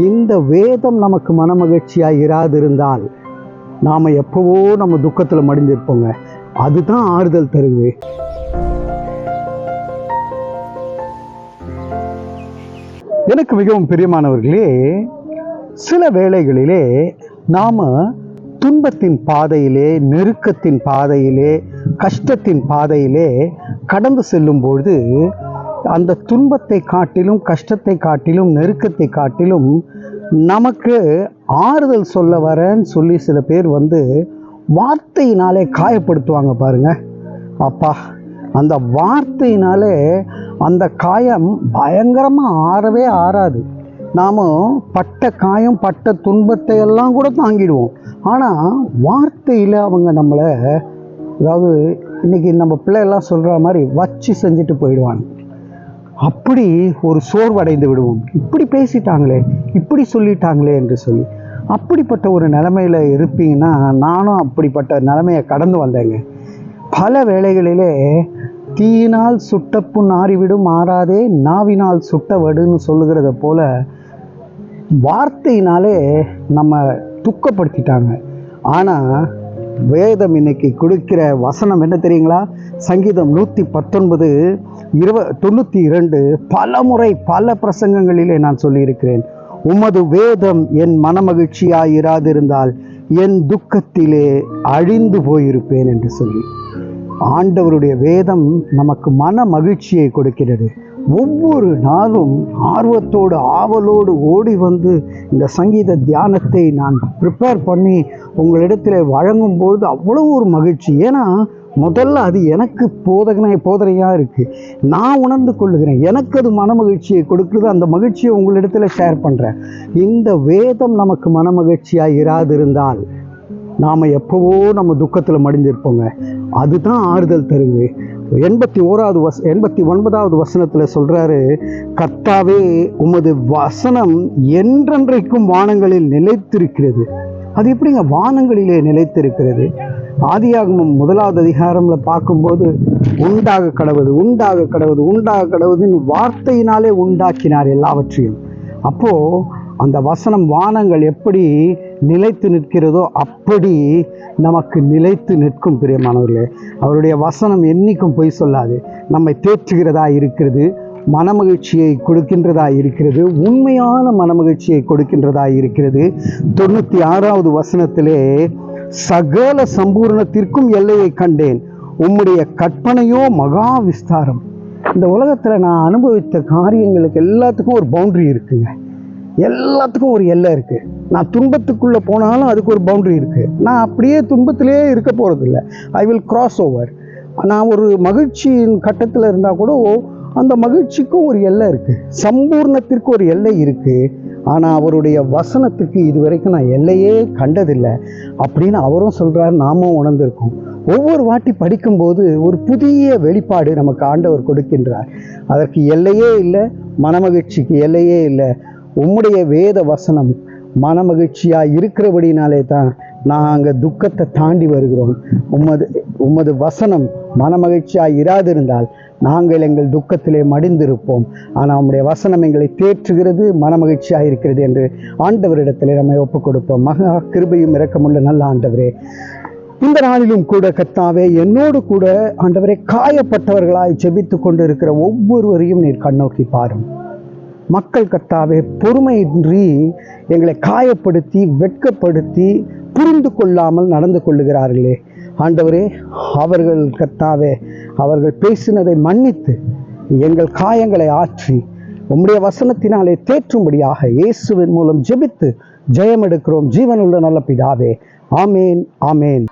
இந்த வேதம் நமக்கு மனமகிழ்ச்சியாக இராதிருந்தால் நாம் எப்போவோ நம்ம துக்கத்தில் மடிஞ்சிருப்போங்க அதுதான் ஆறுதல் தருது. எனக்கு மிகவும் பிரியமானவர்களே சில வேளைகளிலே நாம் துன்பத்தின் பாதையிலே நெருக்கத்தின் பாதையிலே கஷ்டத்தின் பாதையிலே கடந்து செல்லும்பொழுது அந்த துன்பத்தை காட்டிலும் கஷ்டத்தை காட்டிலும் நெருக்கத்தை காட்டிலும் நமக்கு ஆறுதல் சொல்ல வரேன்னு சொல்லி சில பேர் வந்து வார்த்தையினாலே காயப்படுத்துவாங்க பாருங்க. அப்பா அந்த வார்த்தையினாலே அந்த காயம் பயங்கரமாக ஆறவே ஆறாது. நாம் பட்ட காயம் பட்ட துன்பத்தை எல்லாம் கூட தாங்கிடுவோம். ஆனால் வார்த்தையில் அவங்க நம்மளை அதாவது இன்னைக்கு நம்ம பிள்ளையெல்லாம் சொல்கிற மாதிரி வச்சு செஞ்சுட்டு போயிடுவாங்க. அப்படி ஒரு சோர்வடைந்து விடுவோம். இப்படி பேசிட்டாங்களே இப்படி சொல்லிட்டாங்களே என்று சொல்லி. அப்படிப்பட்ட ஒரு நிலைமையில் இருப்பீங்கன்னா நானும் அப்படிப்பட்ட நிலைமையை கடந்து வந்தேங்க. பல வேளைகளிலே தீயினால் சுட்டப்பு நாறிவிடும் மாறாதே நாவினால் சுட்டவடுன்னு சொல்லுகிறத போல வார்த்தையினாலே நம்ம துக்கப்படுத்திட்டாங்க. ஆனால் வேதம் இன்னைக்கு கொடுக்கிற வசனம் என்ன தெரியுங்களா? சங்கீதம் நூற்றி பத்தொன்பது இருவ தொண்ணூற்றி இரண்டு பல முறை பல பிரசங்கங்களிலே நான் சொல்லியிருக்கிறேன். உமது வேதம் என் மனமகிழ்ச்சியாக இராதிருந்தால் என் துக்கத்திலே அழிந்து போயிருப்பேன் என்று சொல்லி. ஆண்டவருடைய வேதம் நமக்கு மன மகிழ்ச்சியை கொடுக்கிறது. ஒவ்வொரு நாளும் ஆர்வத்தோடு ஆவலோடு ஓடி வந்து இந்த சங்கீத தியானத்தை நான் ப்ரிப்பேர் பண்ணி உங்களிடத்தில் வழங்கும்பொழுது அவ்வளோ ஒரு மகிழ்ச்சி. ஏன்னா முதல்ல அது எனக்கு போதகனை போதனையாக இருக்குது நான் உணர்ந்து கொள்ளுகிறேன். எனக்கு அது மன மகிழ்ச்சியை கொடுக்குறது. அந்த மகிழ்ச்சியை உங்களிடத்தில் ஷேர் பண்ணுறேன் இந்த வேதம் நமக்கு மன மகிழ்ச்சியாக இராதிருந்தால் நாம் எப்போவோ நம்ம துக்கத்தில் மடிஞ்சிருப்போங்க அதுதான் ஆறுதல் தருது. எண்பத்தி ஓராவது வஸ் எண்பத்தி ஒன்பதாவது வசனத்தில் சொல்கிறாரு கர்த்தாவே உமது வசனம் என்றென்றைக்கும் வானங்களில் நிலைத்திருக்கிறது. அது எப்படிங்க வானங்களிலே நிலைத்திருக்கிறது? ஆதியாகமம் முதலாவது அதிகாரம்ல பார்க்கும்போது உண்டாக கடவுது உண்டாக கடவுது உண்டாக கடவுதுன்னு வார்த்தையினாலே உண்டாக்கினார் எல்லாவற்றையும். அப்போது அந்த வசனம் வானங்கள் எப்படி நிலைத்து நிற்கிறதோ அப்படி நமக்கு நிலைத்து நிற்கும் பிரியமானவர்களே. அவருடைய வசனம் என்றைக்கும் பொய் சொல்லாது. நம்மை தேற்றுகிறதா இருக்கிறது மனமகிழ்ச்சியை கொடுக்கின்றதா இருக்கிறது உண்மையான மனமகிழ்ச்சியை கொடுக்கின்றதா இருக்கிறது. தொண்ணூற்றி ஆறாவது வசனத்திலே சகல சம்பூர்ணத்திற்கும் எல்லையை கண்டேன். உம்முடைய கற்பனையோ மகா விஸ்தாரம். இந்த உலகத்தில் நான் அனுபவித்த காரியங்களுக்கு எல்லாத்துக்கும் ஒரு பவுண்ட்ரி இருக்குங்க. எல்லாத்துக்கும் ஒரு எல்லை இருக்குது நான் துன்பத்துக்குள்ளே போனாலும் அதுக்கு ஒரு பவுண்டரி இருக்குது நான் அப்படியே துன்பத்திலே இருக்க போகிறதில்ல ஐ வில் கிராஸ் ஓவர் நான் ஒரு மகிழ்ச்சியின் கட்டத்தில் இருந்தால் கூட அந்த மகிழ்ச்சிக்கும் ஒரு எல்லை இருக்குது சம்பூர்ணத்திற்கு ஒரு எல்லை இருக்குது ஆனால் அவருடைய வசனத்துக்கு இது வரைக்கும் நான் எல்லையே கண்டதில்லை. அப்படின்னு அவரும் சொல்கிறார் நாமும் உணர்ந்திருக்கோம். ஒவ்வொரு வாட்டி படிக்கும்போது ஒரு புதிய வெளிப்பாடு நமக்கு ஆண்டவர் கொடுக்கின்றார். அதற்கு எல்லையே இல்லை மனமகிழ்ச்சிக்கு எல்லையே இல்லை. உம்முடைய வேத வசனம் மனமகிழ்ச்சியாக இருக்கிறபடினாலே தான் நாங்கள் துக்கத்தை தாண்டி வருகிறோம். உமது உமது வசனம் மனமகிழ்ச்சியாக இராதிருந்தால் நாங்கள் எங்கள் துக்கத்திலே மடிந்திருப்போம். ஆனால் உம்முடைய வசனம் எங்களை தேற்றுகிறது மனமகிழ்ச்சியாக இருக்கிறது என்று ஆண்டவரிடத்திலே நம்மை ஒப்புக் கொடுப்போம் மகா கிருபையும் இரக்கமுள்ள நல்ல ஆண்டவரே. இந்த நாளிலும் கூட கர்த்தாவே என்னோடு கூட ஆண்டவரே காயப்பட்டவர்களாய் செபித்து கொண்டு இருக்கிற ஒவ்வொருவரையும் நீர் கண்ணோக்கி பாரும். மக்கள் கத்தாவே பொறுமையின்றி எங்களை காயப்படுத்தி வெட்கப்படுத்தி புரிந்து கொள்ளாமல் நடந்து கொள்ளுகிறார்களே. ஆண்டவரே அவர்கள் கத்தாவே அவர்கள் பேசினதை மன்னித்து எங்கள் காயங்களை ஆற்றி உம்முடைய வசனத்தினாலே தேற்றும்படியாக இயேசுவின் மூலம் ஜெபித்து ஜெயம் எடுக்கிறோம் ஜீவனுள்ள நல்ல பிதாவே. ஆமேன் ஆமேன்.